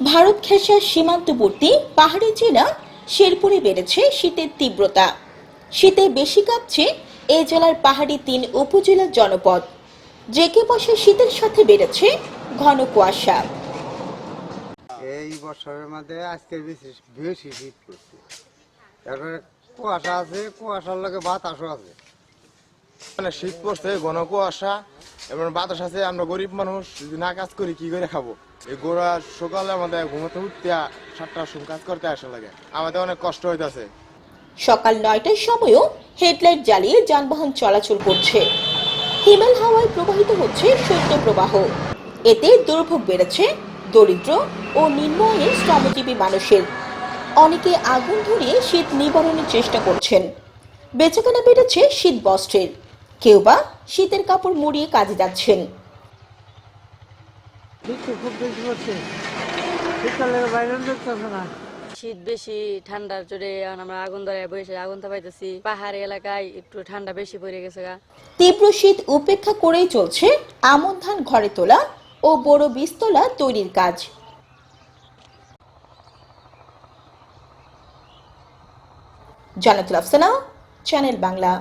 ভারত ঘেঁষার সীমান্তবর্তী পাহাড়ি জেলা শেরপুরে বেড়েছে শীতের তীব্রতা। শীতে বেশি কাঁপছে এই জেলার পাহাড়ি তিন উপজেলার জনপদ জেকে বসে শীতের সাথে বেড়েছে ঘন কুয়াশা। এই বছরের মধ্যে আজকে বেশি বেশি শীত করছে। তারপরে কুয়াশা আছে কুয়াশার লগে বাতাসও আছে। মানে শীত পড়ছে ঘন কুয়াশা। এবং বাতাস আছে, আমরা গরিব মানুষ, যদি না কাজ করি, কি করে খাব? এই গোড়া সকালে আমাদের ঘুমাতে উঠতে সাতটার সময় কাজ করতে আসা লাগে। আমাদের অনেক কষ্ট হইতাছে। সকাল নয়টার সময়ও হেডলাইট জ্বালিয়ে যানবাহন চলাচল করছে। হিমেল হাওয়ায় প্রবাহিত হচ্ছে শৈত্য প্রবাহ। এতে দুর্ভোগ বেড়েছে দরিদ্র ও নিম্ন আয়ের শ্রমজীবী মানুষের। অনেকে আগুন ধরিয়ে শীত নিবারণের চেষ্টা করছেন। বেচাকেনা বেড়েছে শীত বস্ত্রের। কেউ বা শীতের কাপড় মুড়িয়ে কাজে যাচ্ছেন। শীত বেশি ঠান্ডার জোরে আমরা আগুন ধরে বসে আগুন তাপাইতেছি পাহাড়ি এলাকায় একটু ঠান্ডা বেশি পড়ে গেছে গা। তীব্র শীত উপেক্ষা করেই চলছে আমন ধান ঘরে তোলা ও বড় বীজতলা তৈরির কাজ। জানাতুল আফসানা চ্যানেল বাংলা।